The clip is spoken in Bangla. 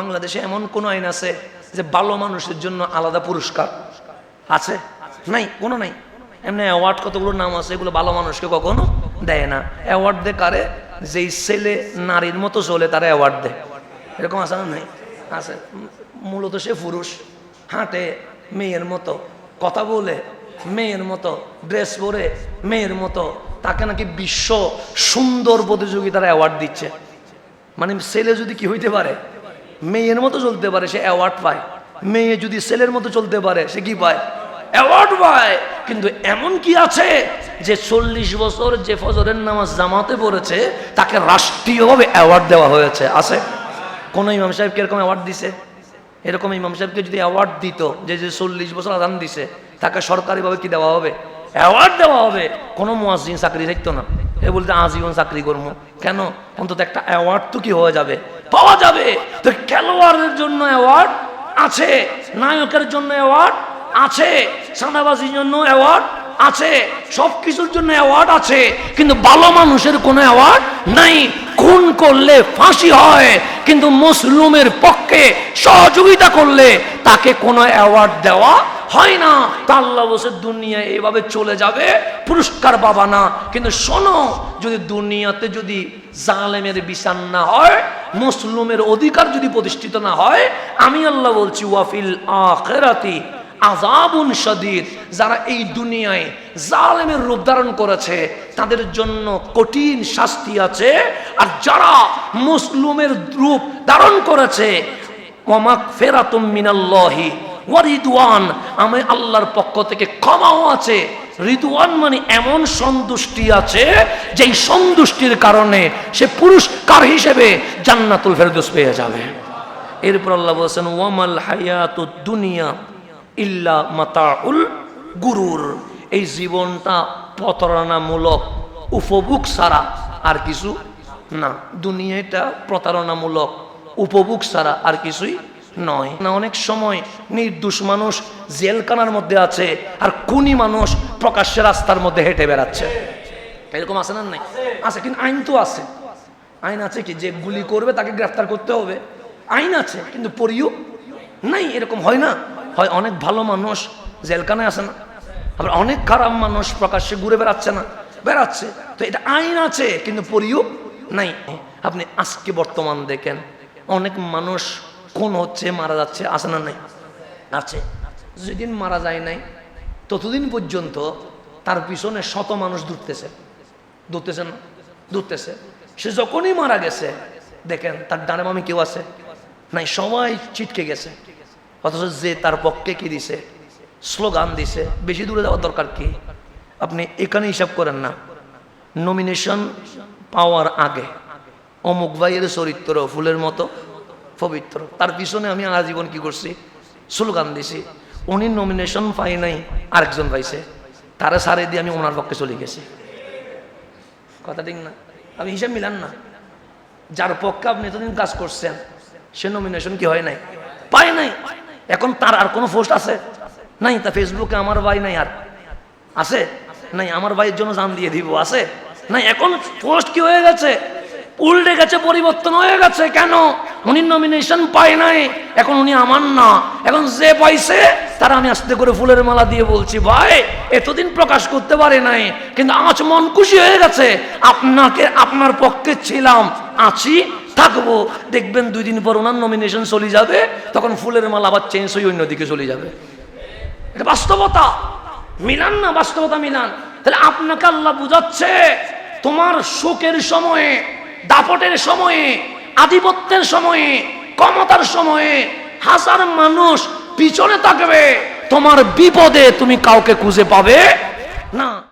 বাংলাদেশে এমন কোন আইন আছে যে ভালো মানুষের জন্য আলাদা পুরস্কার? আছে? নাই, কোনো নাই। এমনি অ্যাওয়ার্ড কতগুলো নাম আছে, এগুলো ভালো মানুষকে কখনো দেয় না। অ্যাওয়ার্ড দে কারে? যেই ছেলে নারীর মতো চলে, তারা অ্যাওয়ার্ড দেয়। এরকম আছে না নাই? আছে। মূলত সে পুরুষ, হাঁটে, মেয়ের মতো। কথা বলে, মেয়ের মতো। ড্রেস পরে, মেয়ের মতো। তাকে নাকি বিশ্ব সুন্দর প্রতিযোগিতার অ্যাওয়ার্ড দিচ্ছে। মানে ছেলে যদি কি হইতে পারে? মেয়ের মতো চলতে পারে, সে অ্যাওয়ার্ড পায়। মেয়ে যদি ছেলের মতো চলতে পারে, সে কি পায়? অ্যাওয়ার্ড পায়। কিন্তু এমন কি আছে যে চল্লিশ বছর যে ফজরের নামাজ জামাতে পড়েছে, তাকে রাষ্ট্রীয়ভাবে অ্যাওয়ার্ড দেওয়া হয়েছে। আছে? কোনো ইমাম সাহেবকে এরকম অ্যাওয়ার্ড দিছে? এরকম ইমাম সাহেবকে যদি অ্যাওয়ার্ড দিত, যে যে চল্লিশ বছর আদান দিছে, তাকে সরকারিভাবে কি দেওয়া হবে? অ্যাওয়ার্ড দেওয়া হবে। কোনো মুয়াজ্জিন চাকরি থাকতো না। এ বলতে, আজীবন চাকরি করব। কেন? অন্তত একটা অ্যাওয়ার্ড তো কি হয়ে যাবে? পাওয়া যাবে। তো খেলোয়াড়ের জন্য অ্যাওয়ার্ড আছে, নায়কের জন্য অ্যাওয়ার্ড আছে, সাদাবাজির জন্য অ্যাওয়ার্ড আছে সব কিছুর জন্য অ্যাওয়ার্ড আছে, কিন্তু ভালো মানুষের কোনো অ্যাওয়ার্ড নাই। খুন করলে ফাঁসি হয়, কিন্তু মুসলুমের পক্ষে সহযোগিতা করলে তাকে কোনো অ্যাওয়ার্ড দেওয়া হয় না। তা আল্লাহ বসে দুনিয়া এইভাবে চলে যাবে, পুরস্কার পাবা না। কিন্তু শোনো, যদি দুনিয়াতে যদি জালেমের বিচার না হয় মুসলুমের অধিকার যদি প্রতিষ্ঠিত না হয়, আমি আল্লাহ বলছি, ওয়াফিল আখেরাতি আজাবুন সদিদ যারা এই দুনিয়ায় জালেমের রূপ ধারণ করেছে, তাদের জন্য কঠিন শাস্তি আছে। আর যারা মুসলুমের রূপ ধারণ করেছে ওয়ামাক ফেরাতুম মিনাল্লাহি ওয়ারিদওয়ান, আমি আল্লাহর পক্ষ থেকে ক্ষমাও আছে। রিদওয়ান মানে এমন সন্তুষ্টি আছে যেই সন্তুষ্টির কারণে সে পুরস্কার হিসেবে জান্নাতুল ফেরদৌস পেয়ে যাবে। এরপর আল্লাহ বলেছেন, ওয়ামাল হায়াতুদ দুনিয়া ইল্লা মাতাউল গুরুর। এই জীবনটা প্রতারণামূলক, উপভোগ ছাড়া আর কিছু না। দুনিয়াটা প্রতারণামূলক, উপভোগ ছাড়া আর কিছুই নয়। না, অনেক সময় নির্দোষ মানুষ জেলখানার মধ্যে আছে আর খুনি মানুষ প্রকাশ্যে রাস্তার মধ্যে হেঁটে বেড়াচ্ছে। এরকম আছে না নাই? আছে, কিন্তু আইন তো আছে। আইন আছে কি? যে গুলি করবে তাকে গ্রেফতার করতে হবে। আইন আছে, কিন্তু পরিও নাই, এরকম হয় না। হয় অনেক ভালো মানুষ জেলখানায় আসে না। আবার অনেক খারাপ মানুষ প্রকাশ্যে ঘুরে বেড়াচ্ছে না। বেড়াচ্ছে, তো এটা আইন আছে, কিন্তু পরিও নাই। আপনি আজকে বর্তমান দেখেন, অনেক মানুষ কোন হচ্ছে, মারা যাচ্ছে আসে না নাই? আছে। যেদিন মারা যায় নাই ততদিন পর্যন্ত তার পিছনে শত মানুষ দূরতেছে দূরতেছে না? দূরতেছে সে যখনই মারা গেছে, দেখেন তার ডানে মামি কেউ আছে? নাই, সবাই চিটকে গেছে। অথচ যে তার পক্ষে কি দিছে? স্লোগান দিছে, বেশি দূরে যাওয়ার দরকার কি? আপনি এখানে হিসাব করেন না। নমিনেশন পাওয়ার আগে, অমুক ভাইয়ের চরিত্র, ফুলের মতো পবিত্র। তার পিছনে আমি আজীবন কি করছি? স্লোগান দিছি। উনি নমিনেশন পাই নাই, আরেকজন পাইছে। তারা সারে দিয়ে আমি ওনার পক্ষে চলে গেছি। কথা ঠিক না? আমি হিসাব মিলান না। যার পক্ষে আপনি এতদিন কাজ করছেন, সে নমিনেশন কি হয় নাই? পায় নাই। এখন তার আর কোনো পোস্ট আছে? নাই, তা ফেসবুকে আমার ভাই নাই আর। আছে? নাই, আমার ভাইয়ের জন্য জান দিয়ে দিব, আছে? নাই, এখন পোস্ট কি হয়ে গেছে? উল্টে গেছে, পরিবর্তন হয়ে গেছে, কেন? উনি নমিনেশন পায় নাই। এখন উনি আমার না। এখন যে পাইছে তারা আমি আস্তে করে ফুলের মালা দিয়ে বলছি, ভাই, এতদিন প্রকাশ করতে পারে নাই, কিন্তু আজ মন খুশি হয়ে গেছে। আপনাকে, আপনার পক্ষে ছিলাম, আছি, থাকব। দেখবেন দুই দিন পর ওনার নমিনেশন চলে যাবে, তখন ফুলের মালা আবার চেঞ্জ হয়ে অন্যদিকে চলে যাবে। এটা বাস্তবতা। মিলান না বাস্তবতা মিলান? তাহলে আপনাকে আল্লাহ বুঝাচ্ছে, তোমার শোকের সময়ে, দাপটের সময়ে, আধিপত্যের সময়ে, ক্ষমতার সময়ে হাজার মানুষ পিছনে থাকবে তোমার বিপদে তুমি কাউকে খুঁজে পাবে না।